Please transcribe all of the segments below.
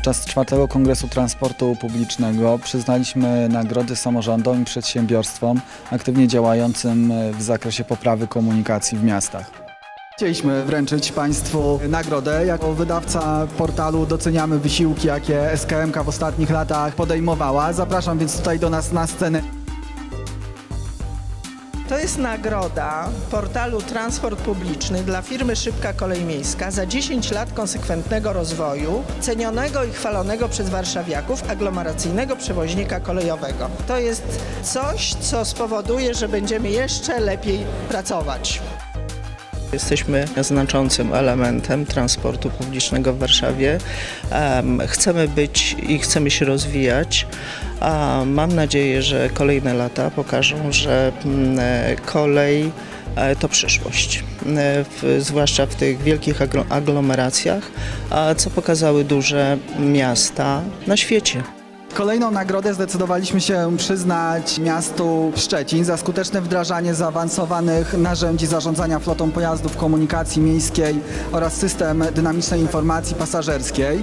Podczas czwartego Kongresu Transportu Publicznego przyznaliśmy nagrody samorządom i przedsiębiorstwom aktywnie działającym w zakresie poprawy komunikacji w miastach. Chcieliśmy wręczyć Państwu nagrodę. Jako wydawca portalu doceniamy wysiłki, jakie SKMK w ostatnich latach podejmowała. Zapraszam więc tutaj do nas na scenę. To jest nagroda portalu Transport Publiczny dla firmy Szybka Kolej Miejska za 10 lat konsekwentnego rozwoju, cenionego i chwalonego przez warszawiaków aglomeracyjnego przewoźnika kolejowego. To jest coś, co spowoduje, że będziemy jeszcze lepiej pracować. Jesteśmy znaczącym elementem transportu publicznego w Warszawie. Em, Chcemy być i chcemy się rozwijać. Mam nadzieję, że kolejne lata pokażą, że mm, e, kolej e, to przyszłość, e, zwłaszcza w tych wielkich aglo- aglomeracjach, co pokazały duże miasta na świecie. Kolejną nagrodę zdecydowaliśmy się przyznać miastu Szczecin za skuteczne wdrażanie zaawansowanych narzędzi zarządzania flotą pojazdów komunikacji miejskiej oraz system dynamicznej informacji pasażerskiej.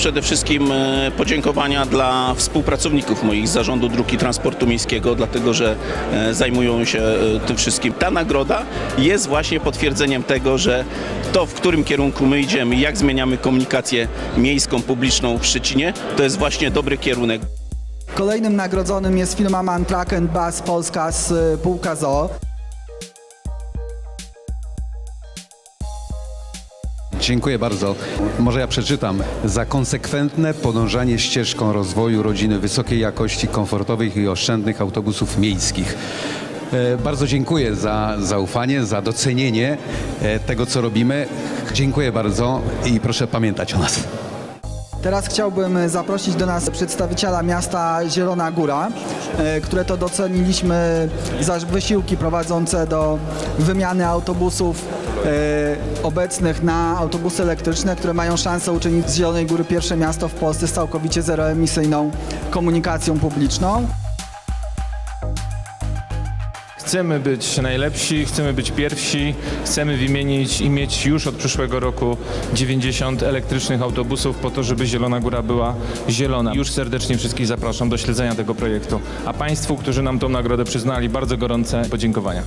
Przede wszystkim e, podziękowania dla współpracowników moich z Zarządu Dróg i Transportu Miejskiego, dlatego że e, zajmują się e, tym wszystkim. Ta nagroda jest właśnie potwierdzeniem tego, że to, w którym kierunku my idziemy, jak zmieniamy komunikację miejską, publiczną w Szczecinie, to jest właśnie dobry kierunek. Kolejnym nagrodzonym jest firma Man Truck and Bus Polska z Półka Zoo. Dziękuję bardzo. Może ja przeczytam. Za konsekwentne podążanie ścieżką rozwoju rodziny wysokiej jakości, komfortowych i oszczędnych autobusów miejskich. E, Bardzo dziękuję za zaufanie, za docenienie e, tego, co robimy. Dziękuję bardzo i proszę pamiętać o nas. Teraz chciałbym zaprosić do nas przedstawiciela miasta Zielona Góra, e, które to doceniliśmy za wysiłki prowadzące do wymiany autobusów e, obecnych na autobusy elektryczne, które mają szansę uczynić z Zielonej Góry pierwsze miasto w Polsce z całkowicie zeroemisyjną komunikacją publiczną. Chcemy być najlepsi, chcemy być pierwsi, chcemy wymienić i mieć już od przyszłego roku 90 elektrycznych autobusów po to, żeby Zielona Góra była zielona. Już serdecznie wszystkich zapraszam do śledzenia tego projektu. A Państwu, którzy nam tą nagrodę przyznali, bardzo gorące podziękowania.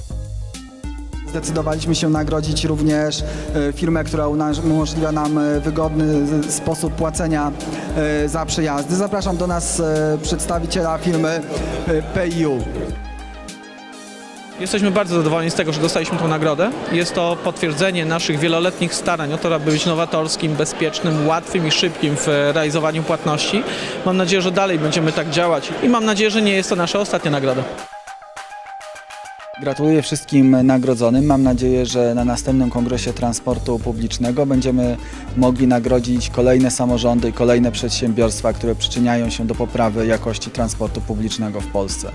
Zdecydowaliśmy się nagrodzić również e, firmę, która umożliwia nam e, wygodny sposób płacenia e, za przejazdy. Zapraszam do nas przedstawiciela firmy PayU. Jesteśmy bardzo zadowoleni z tego, że dostaliśmy tę nagrodę. Jest to potwierdzenie naszych wieloletnich starań o to, aby być nowatorskim, bezpiecznym, łatwym i szybkim w realizowaniu płatności. Mam nadzieję, że dalej będziemy tak działać i mam nadzieję, że nie jest to nasza ostatnia nagroda. Gratuluję wszystkim nagrodzonym. Mam nadzieję, że na następnym Kongresie Transportu Publicznego będziemy mogli nagrodzić kolejne samorządy i kolejne przedsiębiorstwa, które przyczyniają się do poprawy jakości transportu publicznego w Polsce.